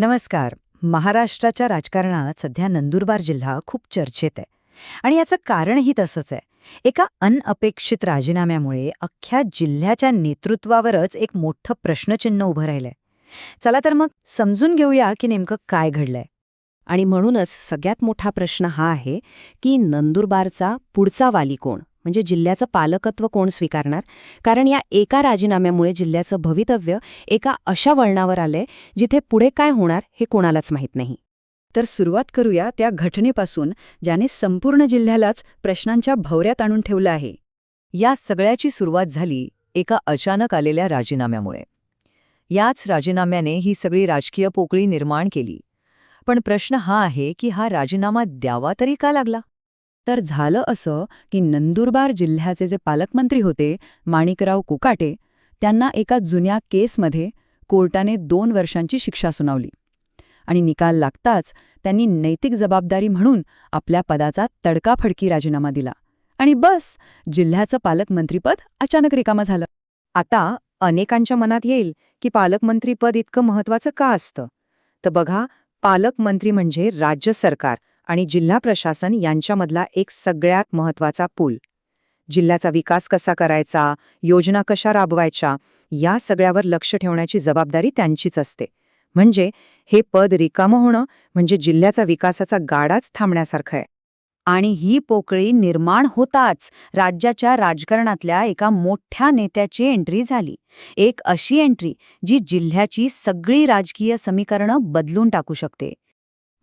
नमस्कार. महाराष्ट्राच्या राजकारणात सध्या नंदुरबार जिल्हा खूप चर्चेत आहे. आणि याचं कारणही तसंच आहे. एका अनअपेक्षित राजीनाम्यामुळे अख्ख्या जिल्ह्याच्या नेतृत्वावरच एक मोठं प्रश्नचिन्ह उभं राहिलंय. चला तर मग समजून घेऊया की नेमकं काय घडलंय. आणि म्हणूनच सगळ्यात मोठा प्रश्न हा आहे की नंदुरबारचा पुढचा वाली कोण? म्हणजे जिल्ह्याचं पालकत्व कोण स्वीकारणार? कारण या एका राजीनाम्यामुळे जिल्ह्याचं भवितव्य एका अशा वळणावर आलंय जिथे पुढे काय होणार हे कोणालाच माहीत नाही. तर सुरुवात करूया त्या घटनेपासून ज्याने संपूर्ण जिल्ह्यालाच प्रश्नांच्या भवऱ्यात आणून ठेवलं आहे. या सगळ्याची सुरुवात झाली एका अचानक आलेल्या राजीनाम्यामुळे. याच राजीनाम्याने ही सगळी राजकीय पोकळी निर्माण केली. पण प्रश्न हा आहे की हा राजीनामा द्यावा तरी का लागला? तर झालं असं की नंदुरबार जिल्ह्याचे जे पालकमंत्री होते माणिकराव कुकाटे त्यांना एका जुन्या केसमध्ये कोर्टाने दोन वर्षांची शिक्षा सुनावली. आणि निकाल लागताच त्यांनी नैतिक जबाबदारी म्हणून आपल्या पदाचा तडकाफडकी राजीनामा दिला. आणि बस जिल्ह्याचं पालकमंत्रीपद अचानक रिकामं झालं. आता अनेकांच्या मनात येईल की पालकमंत्रीपद इतकं महत्वाचं का असतं? तर बघा पालकमंत्री म्हणजे राज्य सरकार. आणि जिल्हा प्रशासन यांच्यामधला एक सगळ्यात महत्त्वाचा पूल. जिल्ह्याचा विकास कसा करायचा योजना कशा राबवायच्या या सगळ्यावर लक्ष ठेवण्याची जबाबदारी त्यांचीच असते. म्हणजे हे पद रिकामं होणं म्हणजे जिल्ह्याचा विकासाचा गाडाच थांबण्यासारखं आहे. आणि ही पोकळी निर्माण होताच राज्याच्या राजकारणातल्या एका मोठ्या नेत्याची एंट्री झाली. एक अशी एंट्री जी जिल्ह्याची सगळी राजकीय समीकरणं बदलून टाकू शकते.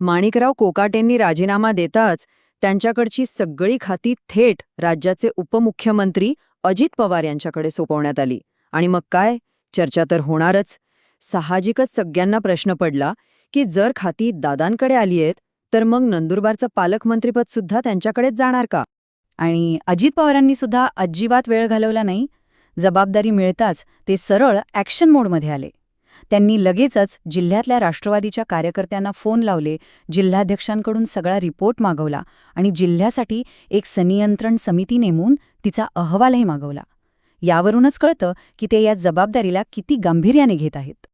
माणिकराव कोकाटेंनी राजीनामा देताच त्यांच्याकडची सगळी खाती थेट राज्याचे उपमुख्यमंत्री अजित पवार यांच्याकडे सोपवण्यात आली. आणि मग काय? चर्चा तर होणारच. साहजिकच सगळ्यांना प्रश्न पडला की जर खाती दादांकडे आली आहेत तर मग नंदुरबारचं पालकमंत्रीपद सुद्धा त्यांच्याकडेच जाणार का? आणि अजित पवारांनी सुद्धा अजिबात वेळ घालवला नाही. जबाबदारी मिळताच ते सरळ ॲक्शन मोडमध्ये आले. त्यांनी लगेचच जिल्ह्यातल्या राष्ट्रवादीच्या कार्यकर्त्यांना फोन लावले जिल्हाध्यक्षांकडून सगळा रिपोर्ट मागवला आणि जिल्ह्यासाठी एक संनियंत्रण समिती नेमून तिचा अहवालही मागवला. यावरूनच कळतं की ते या जबाबदारीला किती गांभीर्याने घेत आहेत.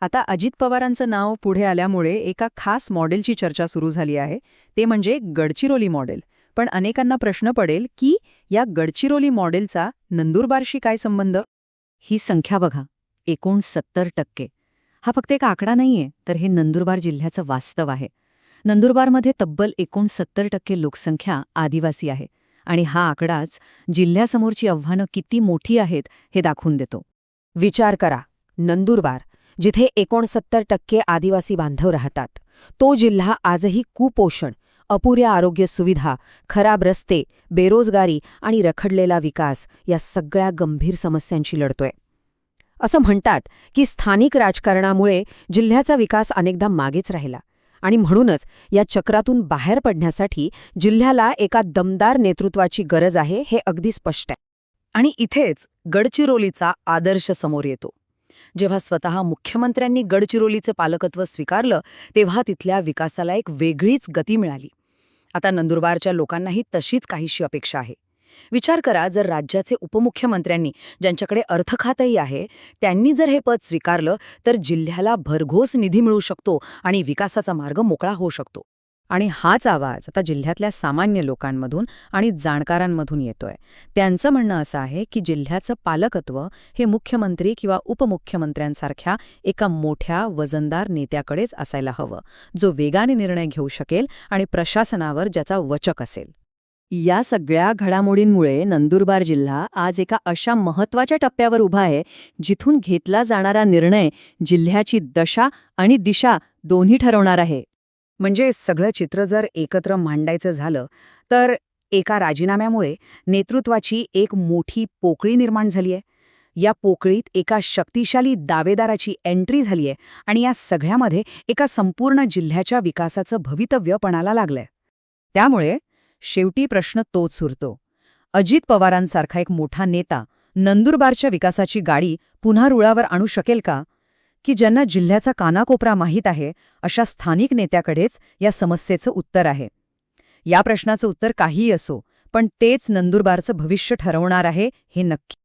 आता अजित पवारांचं नाव पुढे आल्यामुळे एका खास मॉडेलची चर्चा सुरू झाली आहे ते म्हणजे गडचिरोली मॉडेल. पण अनेकांना प्रश्न पडेल की या गडचिरोली मॉडेलचा नंदुरबारशी काय संबंध? ही संख्या बघा एकोणसत्तर टक्के. हा फक्त एक आकडा नाहीये तर हे नंदुरबार जिल्ह्याचं वास्तव आहे. नंदुरबारमध्ये तब्बल एकोणसत्तर टक्के लोकसंख्या आदिवासी आहे आणि हा आकडाच जिल्ह्यासमोरची आव्हानं किती मोठी आहेत हे दाखवून देतो. विचार करा नंदुरबार जिथे एकोणसत्तर टक्के आदिवासी बांधव राहतात तो जिल्हा आजही कुपोषण अपुऱ्या आरोग्य सुविधा खराब रस्ते बेरोजगारी आणि रखडलेला विकास या सगळ्या गंभीर समस्यांशी लढतोय. असं म्हणतात की स्थानिक राजकारणामुळे जिल्ह्याचा विकास अनेकदा मागेच राहिला. आणि म्हणूनच या चक्रातून बाहेर पडण्यासाठी जिल्ह्याला एका दमदार नेतृत्वाची गरज आहे हे अगदी स्पष्ट आहे. आणि इथेच गडचिरोलीचा आदर्श समोर येतो. जेव्हा स्वतः मुख्यमंत्र्यांनी गडचिरोलीचं पालकत्व स्वीकारलं तेव्हा तिथल्या विकासाला एक वेगळीच गती मिळाली. आता नंदुरबारच्या लोकांनाही तशीच काहीशी अपेक्षा आहे. विचार करा जर राज्याचे उपमुख्यमंत्र्यांनी ज्यांच्याकडे अर्थखातही आहे त्यांनी जर हे पद स्वीकारलं तर जिल्ह्याला भरघोस निधी मिळू शकतो आणि विकासाचा मार्ग मोकळा होऊ शकतो. आणि हाच आवाज आता जिल्ह्यातल्या सामान्य लोकांमधून आणि जाणकारांमधून येतोय. त्यांचं म्हणणं असं आहे की जिल्ह्याचं पालकत्व हे मुख्यमंत्री किंवा उपमुख्यमंत्र्यांसारख्या एका मोठ्या वजनदार नेत्याकडेच असायला हवं जो वेगाने निर्णय घेऊ शकेल आणि प्रशासनावर ज्याचा वचक असेल. या सगळ्या घडामोडींमुळे नंदुरबार जिल्हा आज एका अशा महत्त्वाच्या टप्प्यावर उभा आहे जिथून घेतला जाणारा निर्णय जिल्ह्याची दशा आणि दिशा दोन्ही ठरवणार आहे. म्हणजे सगळं चित्र जर एकत्र मांडायचं झालं तर एका राजीनाम्यामुळे नेतृत्वाची एक मोठी पोकळी निर्माण झालीय. या पोकळीत एका शक्तिशाली दावेदाराची एंट्री झालीय आणि या सगळ्यामध्ये एका संपूर्ण जिल्ह्याच्या विकासाचं भवितव्य पणाला लागलंय. त्यामुळे शेवटी प्रश्न तोच उरतो. अजित पवारांसारखा एक मोठा नेता नंदुरबारच्या विकासाची गाडी पुन्हा रुळावर आणू शकेल का? की ज्यांना जिल्ह्याचा कानाकोपरा माहीत आहे अशा स्थानिक नेत्याकडेच या समस्येचं उत्तर आहे. या प्रश्नाचं उत्तर काहीही असो पण तेच नंदुरबारचं भविष्य ठरवणार आहे हे नक्की.